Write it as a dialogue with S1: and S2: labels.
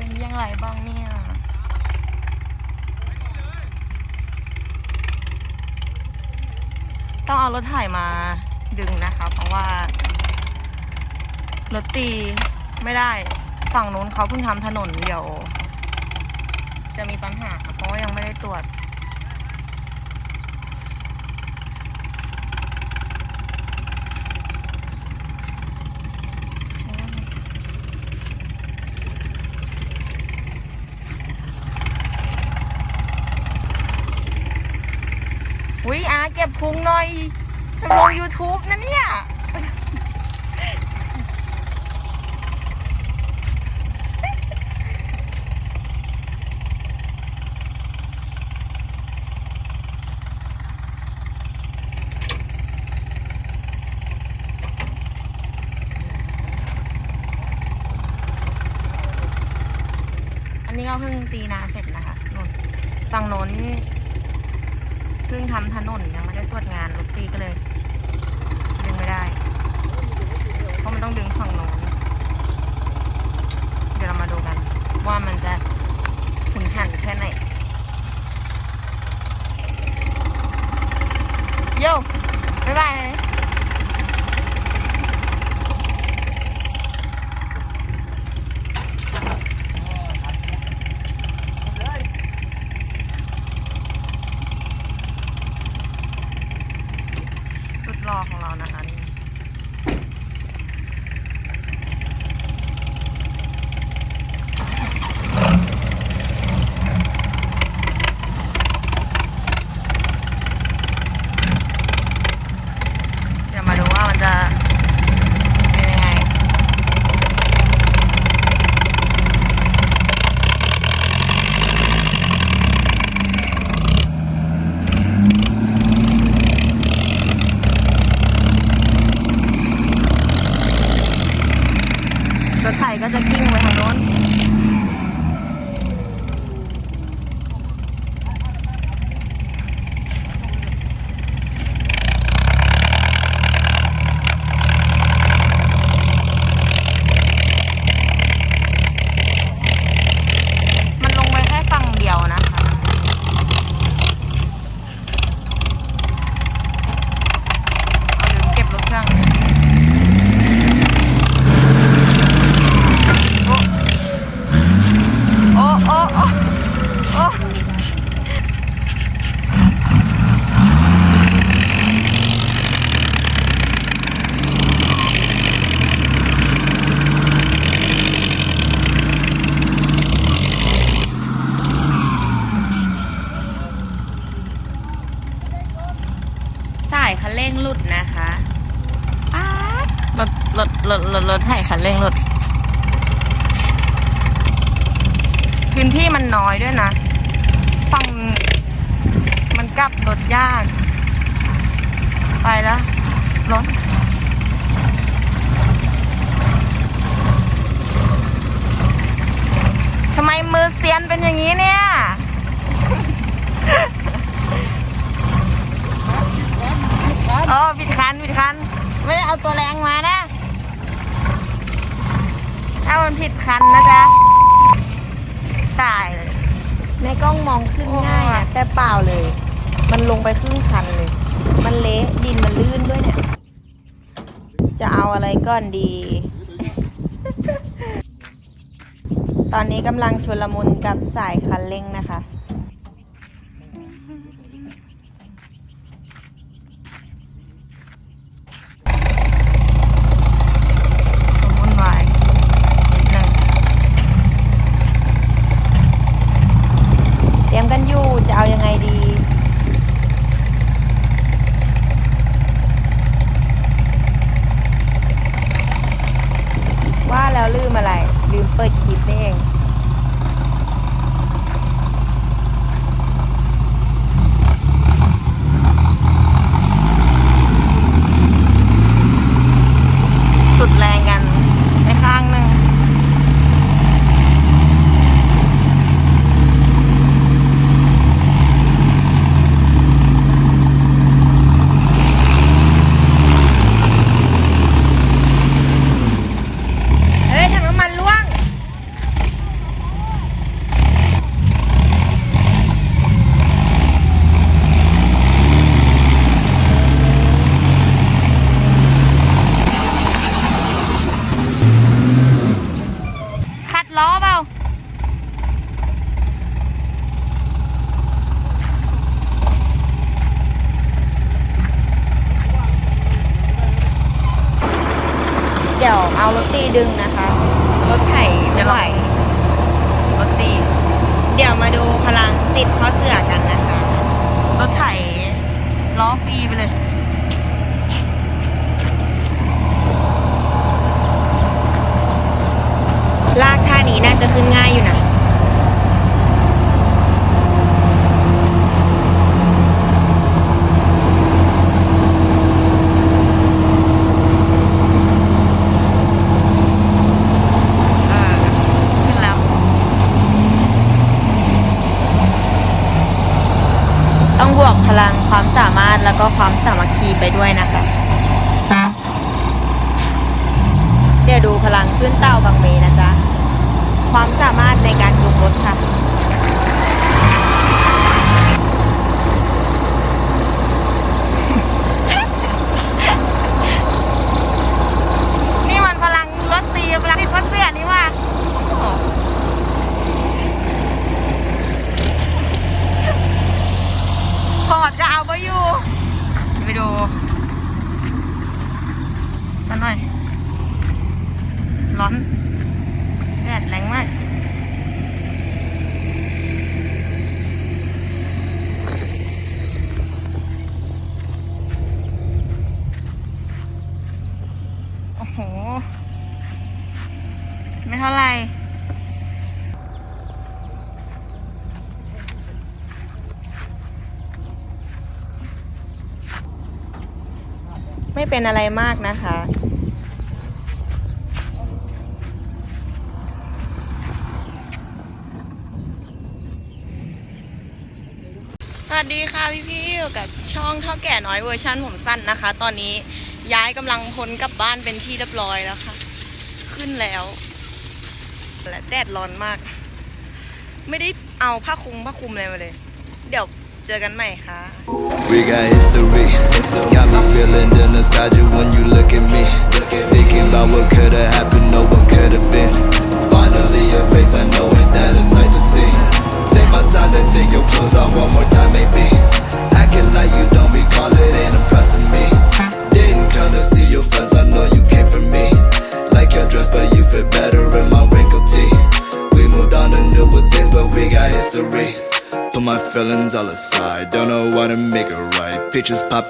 S1: เป็นยังไงบ้างเนี่ยต้องเอารถถ่ายมาดึงนะคะ เพราะว่า รถตีไม่ได้ฝั่งนู้นเขาเพิ่งทำถนนเดี๋ยว จะมีปัญหาเพราะว่ายังไม่ได้ตรวจ อุ้ยอาเก็บพุงหน่อยจะลง YouTube นะเนี่ย อันนี้ก็เพิ่งตีนาเสร็จนะคะนนฝั่งโน้น พิ่งทำถนนยังไม่ได้ตรวจงานรถตีก็เลย ดึงไม่ได้ เพราะมันต้องดึงฝั่งโน้นเดี๋ยวเรามาดูกัน ว่ามันจะายคันเร่งหลุดนะคะป๊าดรถรถรถรถรถไถคันเร่งหลุด พื้นที่มันน้อยด้วยนะฝั่งมันกลับรถยาก ไปแล้วรถทำไมมือเซียนเป็นอย่างนี้เนี่ย โอ้ผิดคันผิดคัน ไม่ได้เอาตัวแรงมานะ ถ้ามันผิดคันนะจ๊ะตายเลย
S2: ในกล้องมองขึ้นง่ายนะแต่เปล่าเลย มันลงไปครึ่งคันเลย มันเละดินมันลื่นด้วยเนี่ย จะเอาอะไรก่อนดี ตอนนี้กำลังชลมุนกับสายคันเร่งนะคะ
S1: วุ่นวายนิดนึง
S2: เตรียมกันอยู่จะเอายังไงดี เราลืมอะไร ลืมเปิดคลิปนี่เอง
S1: สุดแรงกันไปข้างหนึ่ง
S2: เฮ้ยถังน้ำมันล่วง
S1: องเอารถตีดึงนะคะ รถไถไม่ไหว
S3: รถตี
S1: เดี๋ยวมาดู ติดข้อเสือกันนะคะ
S3: รถไถล้อฟรีไปเลย
S1: ลากท่านี้น่าจะขึ้นง่ายอยู่นะ
S3: เออ ขึ้นแล้ว
S1: ต้องบวกพลัง ความสามารถแล้วก็ความสามัคคีไปด้วยนะคะ เดี๋ยวดูพลังขึ้นเต้าบางเมนะจ๊ะ ความสามารถในการจูงรถค่ะ
S3: นี่มันพลังรถตีพลังที่พัดเสื้อนี่ว่าโอ้โหพอดก็เอาไปอยู่ ไปดูกันหน่อย ร้อน แดดแรงมาก โอ้โห ไม่เท่าไหร่
S1: ไม่เป็นอะไรมากนะคะ สวัสดีค่ะพี่พี่ๆอยู่กับช่องเท่าแก่น้อยเวอร์ชันผมสั้นนะคะ ตอนนี้ย้ายกำลังพ้นกลับบ้านเป็นที่เรียบร้อยแล้วค่ะ ขึ้นแล้ว และแดดร้อนมาก ไม่ได้เอาผ้าคลุมผ้าคลุมอะไรมาเลย เดี๋ยว เจอกันใหม่ค่ะ
S4: We got history. Got me feeling the nostalgia when you look at me. Thinking about what could have happened or what could have been. Finally, your face, I know it, that a sight to see. Take my time to take your clothes off one more time, maybe. Acting like you don't recall it Feelings all aside, don't know what to make it right. Pictures popping.